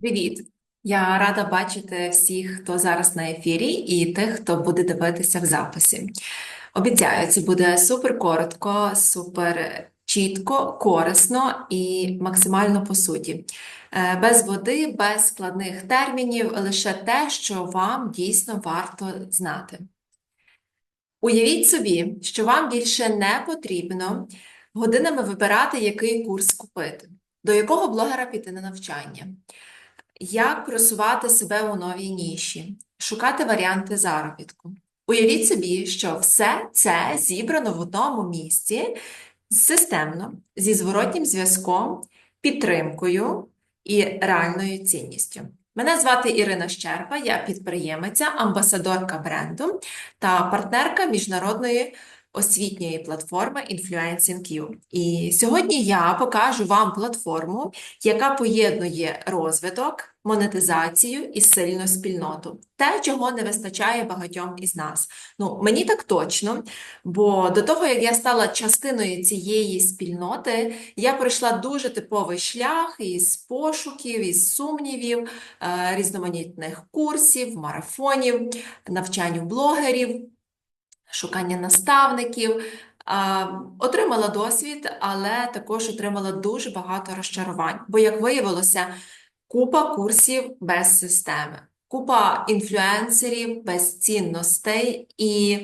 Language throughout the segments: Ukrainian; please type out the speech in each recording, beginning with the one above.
Привіт! Я рада бачити всіх, хто зараз на ефірі, і тих, хто буде дивитися в записі. Обіцяю, це буде супер коротко, супер чітко, корисно і максимально по суті. Е, Без води, без складних термінів, лише те, що вам дійсно варто знати. Уявіть собі, що вам більше не потрібно годинами вибирати, який курс купити, до якого блогера піти на навчання. Як просувати себе у новій ніші, шукати варіанти заробітку. Уявіть собі, що все це зібрано в одному місці системно, зі зворотнім зв'язком, підтримкою і реальною цінністю. Мене звати Ірина Щерба, я підприємиця, амбасадорка бренду та партнерка міжнародної освітньої платформи Influencing.you. І сьогодні я покажу вам платформу, яка поєднує розвиток, монетизацію і сильну спільноту. Те, чого не вистачає багатьом із нас. Ну, мені так точно, бо до того, як я стала частиною цієї спільноти, я пройшла дуже типовий шлях із пошуків, із сумнівів, е, різноманітних курсів, марафонів, навчань у блогерів шукання наставників. Отримала досвід, але також отримала дуже багато розчарувань. Бо, як виявилося, купа курсів без системи, купа інфлюенсерів без цінностей. І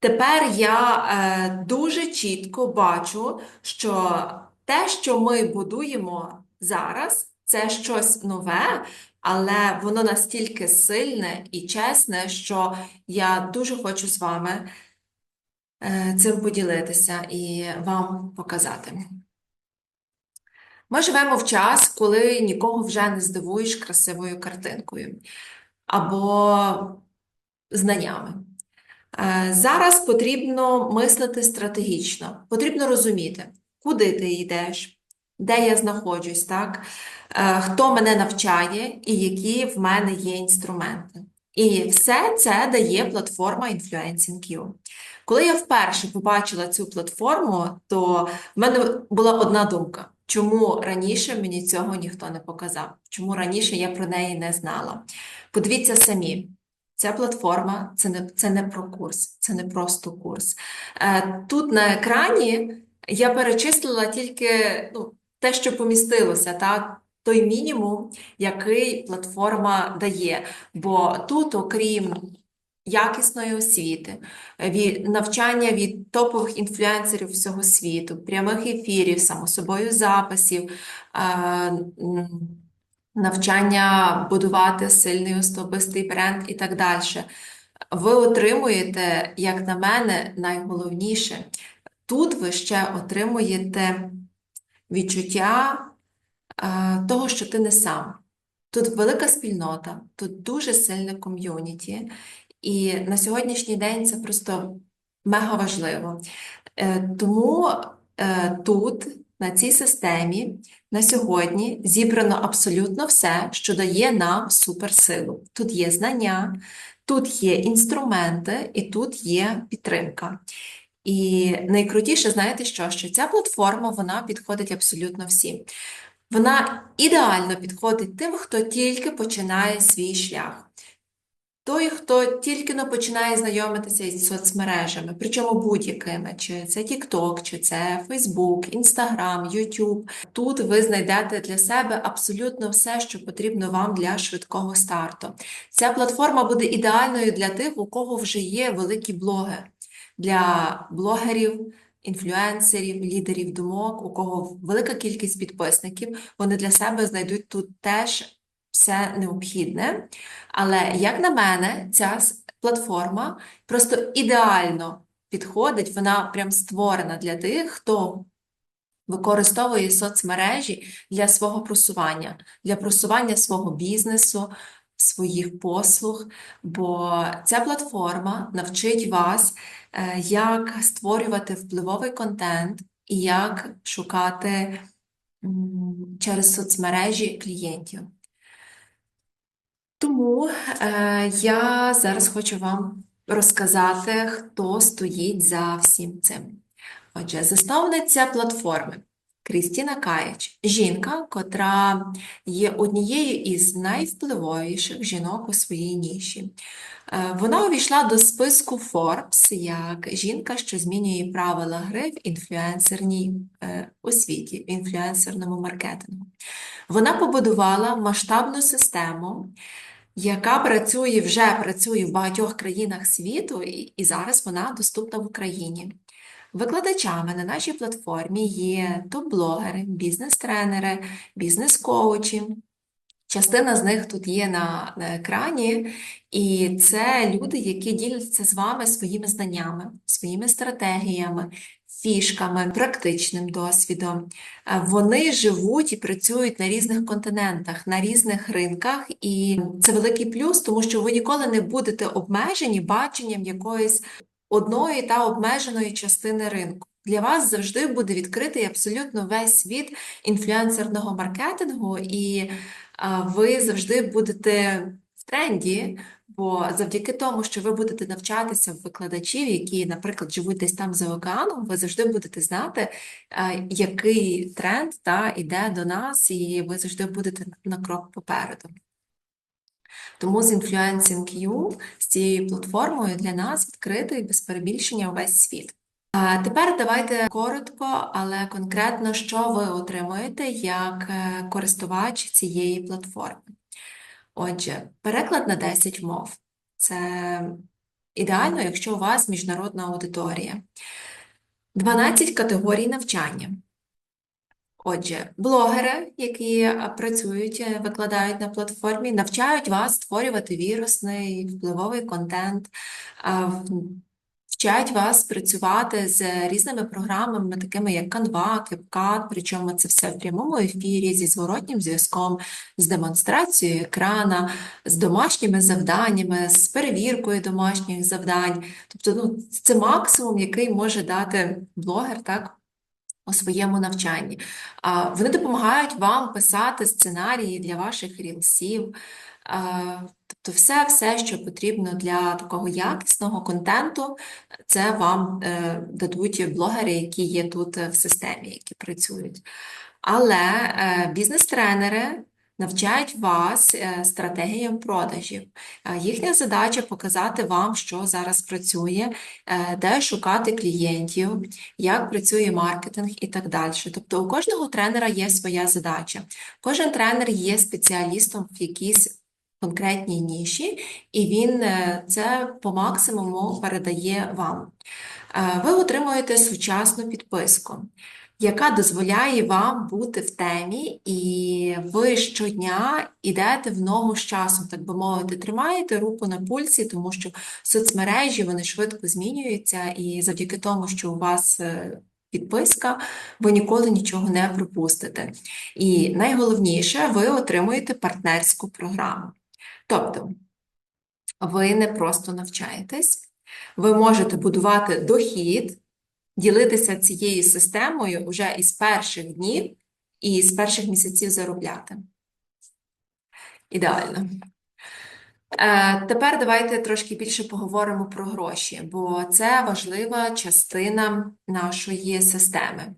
тепер я е, дуже чітко бачу, що те, що ми будуємо зараз, це щось нове, але воно настільки сильне і чесне, що я дуже хочу з вами е, цим поділитися і вам показати. Ми живемо в час, коли нікого вже не здивуєш красивою картинкою або знаннями. Е, Зараз потрібно мислити стратегічно, потрібно розуміти, куди ти йдеш, де я знаходжусь, так? Е, Хто мене навчає і які в мене є інструменти. І все це дає платформа Influencing.you. Коли я вперше побачила цю платформу, то в мене була одна думка: чому раніше мені цього ніхто не показав? Чому раніше я про неї не знала? Подивіться самі. Ця платформа це не, це не про курс, це не просто курс. Е, Тут на екрані я перечислила тільки ну, те, що помістилося, так? Той мінімум, який платформа дає. Бо тут, окрім якісної освіти, від навчання від топових інфлюенсерів всього світу, прямих ефірів, само собою записів, навчання будувати сильний особистий бренд і так далі. Ви отримуєте, як на мене, найголовніше. Тут ви ще отримуєте відчуття того, що ти не сам. Тут велика спільнота, тут дуже сильне ком'юніті, і на сьогоднішній день це просто мега важливо. Е, Тому е, тут, на цій системі, на сьогодні зібрано абсолютно все, що дає нам суперсилу. Тут є знання, тут є інструменти, і тут є підтримка. І найкрутіше, знаєте що? Що ця платформа вона підходить абсолютно всім. Вона ідеально підходить тим, хто тільки починає свій шлях. Той, хто тільки но починає знайомитися із соцмережами, причому будь-якими, чи це TikTok, чи це Facebook, Instagram, YouTube. Тут ви знайдете для себе абсолютно все, що потрібно вам для швидкого старту. Ця платформа буде ідеальною для тих, у кого вже є великі блоги, для блогерів, інфлюенсерів, лідерів думок, у кого велика кількість підписників, вони для себе знайдуть тут теж все необхідне. Але, як на мене, ця платформа просто ідеально підходить, вона прям створена для тих, хто використовує соцмережі для свого просування, для просування свого бізнесу, своїх послуг, бо ця платформа навчить вас, е, як створювати впливовий контент і як шукати через соцмережі клієнтів. Тому е, я зараз хочу вам розказати, хто стоїть за всім цим. Отже, засновниця платформи Крістіна Каєч, жінка, котра є однією із найвпливовіших жінок у своїй ніші. Е, Вона увійшла до списку Forbes як жінка, що змінює правила гри в інфлюенсерній е, освіті, в інфлюенсерному маркетингу. Вона побудувала масштабну систему, яка працює вже працює в багатьох країнах світу, і зараз вона доступна в Україні. Викладачами на нашій платформі є топ-блогери, бізнес-тренери, бізнес-коучі. Частина з них тут є на, на екрані, і це люди, які діляться з вами своїми знаннями, своїми стратегіями, фішками, практичним досвідом. Е, Вони живуть і працюють на різних континентах, на різних ринках, і це великий плюс, тому що ви ніколи не будете обмежені баченням якоїсь одної та обмеженої частини ринку. Для вас завжди буде відкритий абсолютно весь світ інфлюенсерного маркетингу, і ви завжди будете в тренді, бо завдяки тому, що ви будете навчатися в викладачів, які, наприклад, живуть десь там за океаном, ви завжди будете знати, який тренд та, іде до нас, і ви завжди будете на крок попереду. Тому з Influencing з цією платформою для нас відкритий без перебільшення увесь світ. А тепер давайте коротко, але конкретно, що ви отримуєте як е, користувач цієї платформи. Отже, переклад на 10 мов. Це ідеально, якщо у вас міжнародна аудиторія. 12 категорій навчання. Отже, блогери, які е, працюють, е, викладають на платформі, навчають вас створювати вірусний, впливовий контент, вчать вас працювати з різними програмами, такими як Canva, CapCut, причому це все в прямому ефірі, зі зворотнім зв'язком, з демонстрацією екрана, з домашніми завданнями, з перевіркою домашніх завдань. Тобто, ну, це максимум, який може дати блогер, так? У своєму навчанні. Вони допомагають вам писати сценарії для ваших рілсів. Тобто все, все, що потрібно для такого якісного контенту, це вам е, дадуть блогери, які є тут е, в системі, які працюють. Але е, бізнес-тренери навчають вас е, стратегіям продажів. Е, Їхня задача показати вам, що зараз працює, е, де шукати клієнтів, як працює маркетинг і так далі. Тобто у кожного тренера є своя задача. Кожен тренер є спеціалістом в якійсь конкретній ніші, і він це по максимуму передає вам. Ви отримуєте сучасну підписку, яка дозволяє вам бути в темі, і ви щодня йдете в ногу з часом, так би мовити, тримаєте руку на пульсі, тому що соцмережі вони швидко змінюються, і завдяки тому, що у вас е, підписка, ви ніколи нічого не пропустите. І найголовніше, ви отримуєте партнерську програму. Тобто, ви не просто навчаєтесь, ви можете будувати дохід, ділитися цією системою вже із перших днів і з перших місяців заробляти. Ідеально. Е, Тепер давайте трошки більше поговоримо про гроші, бо це важлива частина нашої системи.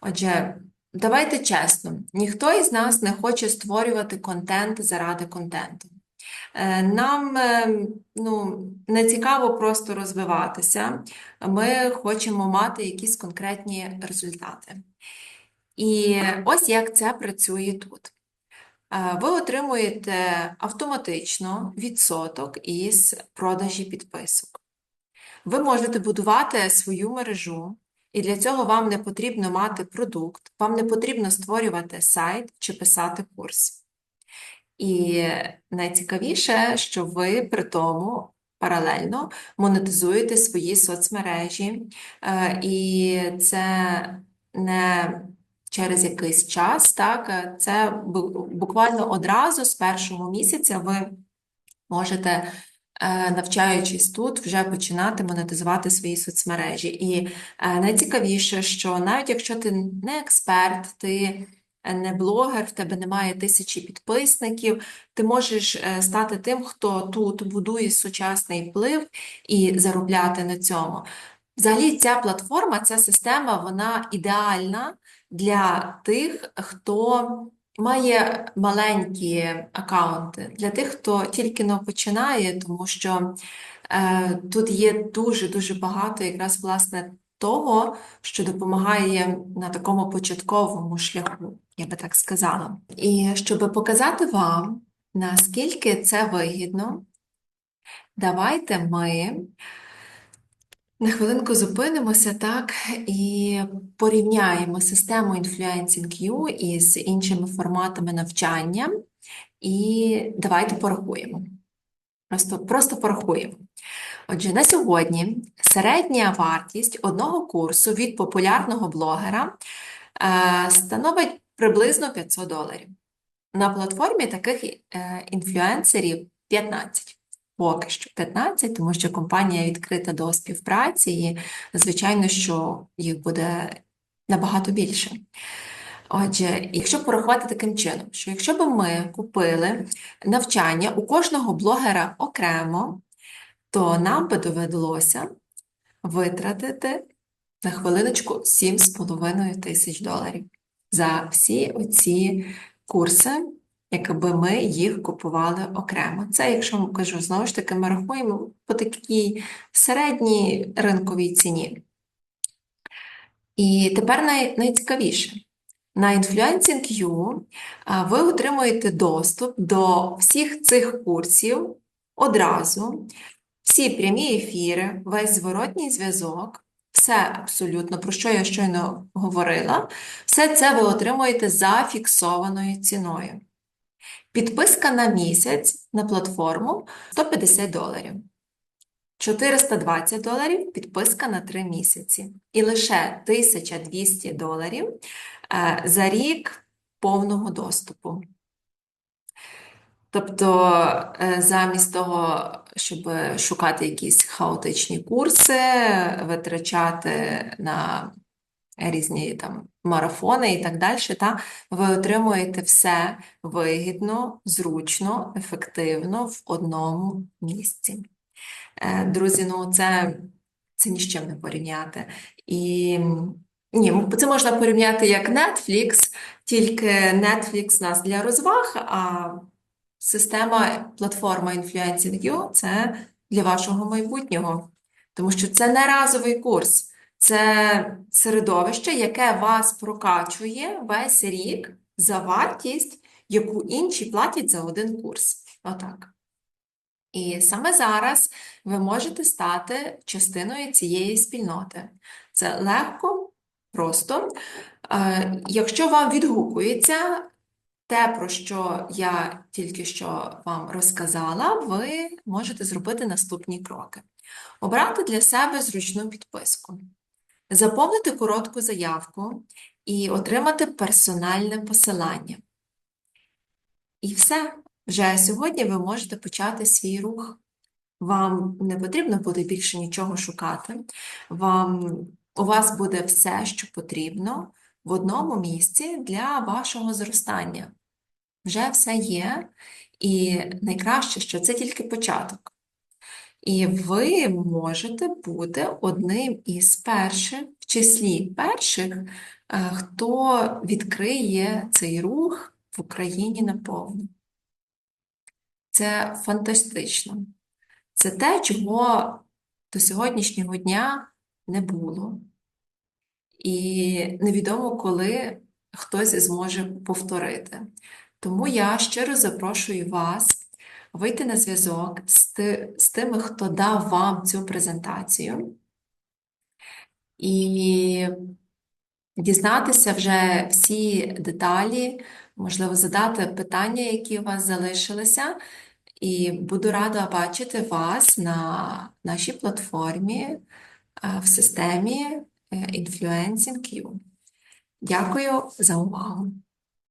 Отже, давайте чесно, ніхто із нас не хоче створювати контент заради контенту. Е, Нам е, ну, не цікаво просто розвиватися, ми хочемо мати якісь конкретні результати. І ось як це працює тут. Е, Ви отримуєте автоматично відсоток із продажі підписок. Ви можете будувати свою мережу, і для цього вам не потрібно мати продукт, вам не потрібно створювати сайт чи писати курс. І найцікавіше, що ви при тому паралельно монетизуєте свої соцмережі, е, і це не через якийсь час, так, е, це буквально одразу з першого місяця ви можете, е, навчаючись тут, вже починати монетизувати свої соцмережі. І найцікавіше, що навіть якщо ти не експерт, ти не блогер, в тебе немає тисячі підписників, ти можеш е, стати тим, хто тут будує сучасний вплив і заробляти на цьому. Взагалі, ця платформа, ця система, вона ідеальна для тих, хто має маленькі акаунти, для тих, хто тільки но починає, тому що е, тут є дуже-дуже багато якраз власне того, що допомагає на такому початковому шляху, я би так сказала. І щоб показати вам, наскільки це вигідно, давайте ми на хвилинку зупинимося так і порівняємо систему Influencing You із іншими форматами навчання. І давайте порахуємо. Просто, просто порахуємо. Отже, на сьогодні середня вартість одного курсу від популярного блогера е, становить приблизно 500 доларів. На платформі таких е, інфлюенсерів 15. Поки що 15, тому що компанія відкрита до співпраці, і, звичайно, що їх буде набагато більше. Отже, якщо порахувати таким чином, що якщо б ми купили навчання у кожного блогера окремо, то нам би довелося витратити на хвилиночку 7,5 тисяч доларів за всі оці курси, якби ми їх купували окремо. Це, якщо я кажу, знову ж таки, ми рахуємо по такій середній ринковій ціні. І тепер най, найцікавіше. На Influencing.U ви отримуєте доступ до всіх цих курсів одразу, всі прямі ефіри, весь зворотній зв'язок, все абсолютно, про що я щойно говорила, все це ви отримуєте за фіксованою ціною. Підписка на місяць на платформу 150 доларів. 420 доларів підписка на 3 місяці. І лише 1200 доларів е, за рік повного доступу. Тобто, е, замість того, щоб шукати якісь хаотичні курси, витрачати на різні там марафони і так далі, та, ви отримуєте все вигідно, зручно, ефективно в одному місці. Е, Друзі, ну це, це ні з чим не порівняти. І ні, це можна порівняти як Netflix, тільки Netflix нас для розваг, а система, платформа Influencing.you – це для вашого майбутнього. Тому що це не разовий курс, це середовище, яке вас прокачує весь рік за вартість, яку інші платять за один курс. Отак. І саме зараз ви можете стати частиною цієї спільноти. Це легко, просто. Е, Якщо вам відгукується те, про що я тільки що вам розказала, ви можете зробити наступні кроки. Обрати для себе зручну підписку, заповнити коротку заявку і отримати персональне посилання. І все. Вже сьогодні ви можете почати свій рух. Вам не потрібно буде більше нічого шукати. Вам, у вас буде все, що потрібно в одному місці для вашого зростання. Вже все є, і найкраще, що це тільки початок. І ви можете бути одним із перших, в числі перших, е, хто відкриє цей рух в Україні наповну. Це фантастично. Це те, чого до сьогоднішнього дня не було. І невідомо, коли хтось зможе повторити. Тому я щиро запрошую вас вийти на зв'язок з, тими, хто дав вам цю презентацію, і дізнатися вже всі деталі, можливо, задати питання, які у вас залишилися. І буду рада бачити вас на нашій платформі е, в системі е, Influencing You. Дякую за увагу!